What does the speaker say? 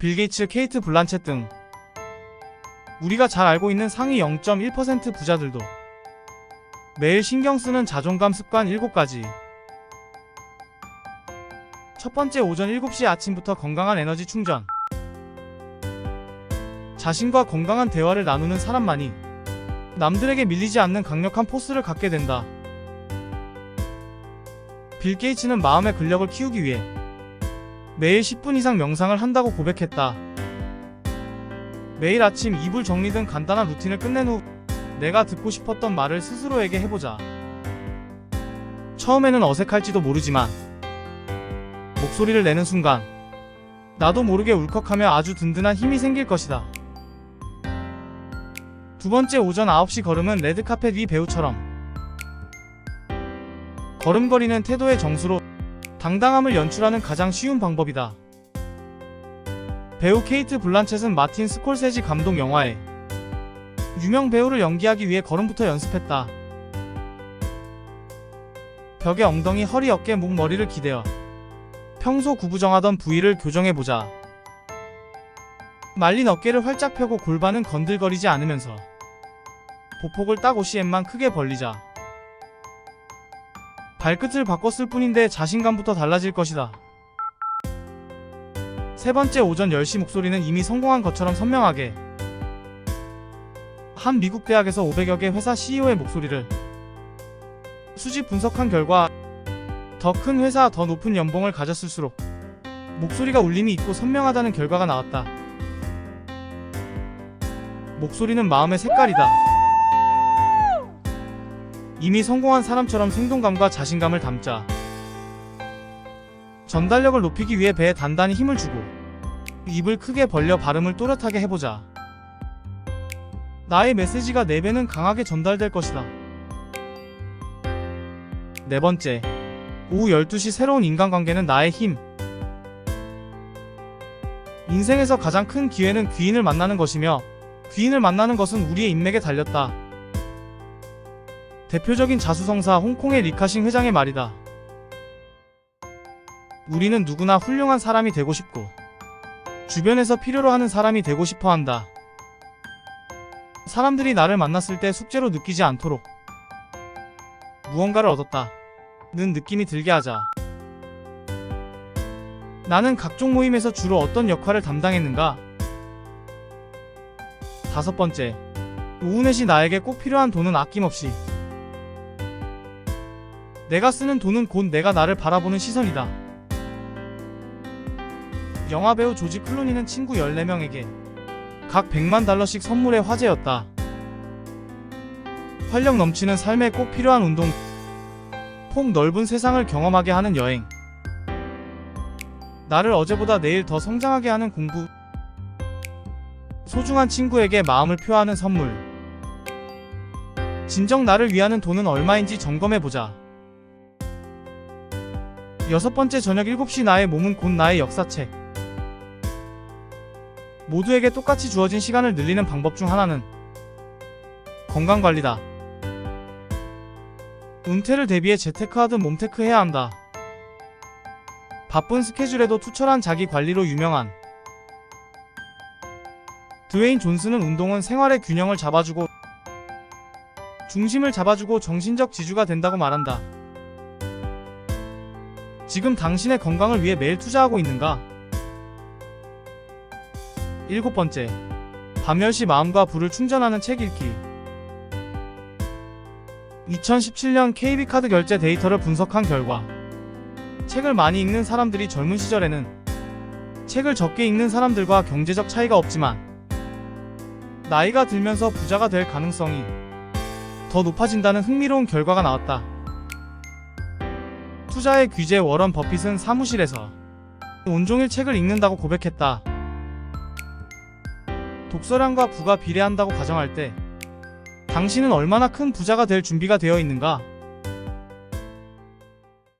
빌 게이츠, 케이트 블란쳇 등 우리가 잘 알고 있는 상위 0.1% 부자들도 매일 신경 쓰는 자존감 습관 7가지. 첫 번째 오전 7시 아침부터 건강한 에너지 충전. 자신과 건강한 대화를 나누는 사람만이 남들에게 밀리지 않는 강력한 포스를 갖게 된다. 빌 게이츠는 마음의 근력을 키우기 위해 매일 10분 이상 명상을 한다고 고백했다. 매일 아침 이불 정리 등 간단한 루틴을 끝낸 후 내가 듣고 싶었던 말을 스스로에게 해보자. 처음에는 어색할지도 모르지만 목소리를 내는 순간 나도 모르게 울컥하며 아주 든든한 힘이 생길 것이다. 두 번째 오전 9시 걸음은 레드카펫 위 배우처럼 걸음걸이는 태도의 정수로 당당함을 연출하는 가장 쉬운 방법이다. 배우 케이트 블란쳇은 마틴 스콜세지 감독 영화에 유명 배우를 연기하기 위해 걸음부터 연습했다. 벽에 엉덩이, 허리, 어깨, 목, 머리를 기대어 평소 구부정하던 부위를 교정해보자. 말린 어깨를 활짝 펴고 골반은 건들거리지 않으면서 보폭을 딱 5cm만 크게 벌리자. 발끝을 바꿨을 뿐인데 자신감부터 달라질 것이다. 세 번째 오전 10시 목소리는 이미 성공한 것처럼 선명하게 한 미국 대학에서 500여 개 회사 CEO의 목소리를 수집 분석한 결과 더 큰 회사 더 높은 연봉을 가졌을수록 목소리가 울림이 있고 선명하다는 결과가 나왔다. 목소리는 마음의 색깔이다. 이미 성공한 사람처럼 생동감과 자신감을 담자. 전달력을 높이기 위해 배에 단단히 힘을 주고 입을 크게 벌려 발음을 또렷하게 해보자. 나의 메시지가 네 배는 강하게 전달될 것이다. 네 번째, 오후 12시 새로운 인간관계는 나의 힘. 인생에서 가장 큰 기회는 귀인을 만나는 것이며, 귀인을 만나는 것은 우리의 인맥에 달렸다. 대표적인 자수성사 홍콩의 리카싱 회장의 말이다. 우리는 누구나 훌륭한 사람이 되고 싶고, 주변에서 필요로 하는 사람이 되고 싶어 한다. 사람들이 나를 만났을 때 숙제로 느끼지 않도록 무언가를 얻었다. 는 느낌이 들게 하자. 나는 각종 모임에서 주로 어떤 역할을 담당했는가? 다섯 번째. 오후 4시 나에게 꼭 필요한 돈은 아낌없이. 내가 쓰는 돈은 곧 내가 나를 바라보는 시선이다. 영화배우 조지 클루니는 친구 14명에게 각 100만 달러씩 선물의 화제였다. 활력 넘치는 삶에 꼭 필요한 운동, 폭 넓은 세상을 경험하게 하는 여행. 나를 어제보다 내일 더 성장하게 하는 공부. 소중한 친구에게 마음을 표하는 선물. 진정 나를 위하는 돈은 얼마인지 점검해보자. 여섯 번째 저녁 7시 나의 몸은 곧 나의 역사책. 모두에게 똑같이 주어진 시간을 늘리는 방법 중 하나는 건강관리다. 은퇴를 대비해 재테크하든 몸테크 해야 한다. 바쁜 스케줄에도 투철한 자기 관리로 유명한 드웨인 존슨은 운동은 생활의 균형을 잡아주고 중심을 잡아주고 정신적 지주가 된다고 말한다. 지금 당신의 건강을 위해 매일 투자하고 있는가? 일곱 번째. 밤 10시 마음과 불을 충전하는 책 읽기. 2017년 KB카드 결제 데이터를 분석한 결과 책을 많이 읽는 사람들이 젊은 시절에는 책을 적게 읽는 사람들과 경제적 차이가 없지만 나이가 들면서 부자가 될 가능성이 더 높아진다는 흥미로운 결과가 나왔다. 투자의 귀재 워런 버핏은 사무실에서 온종일 책을 읽는다고 고백했다. 독서량과 부가 비례한다고 가정할 때 당신은 얼마나 큰 부자가 될 준비가 되어 있는가?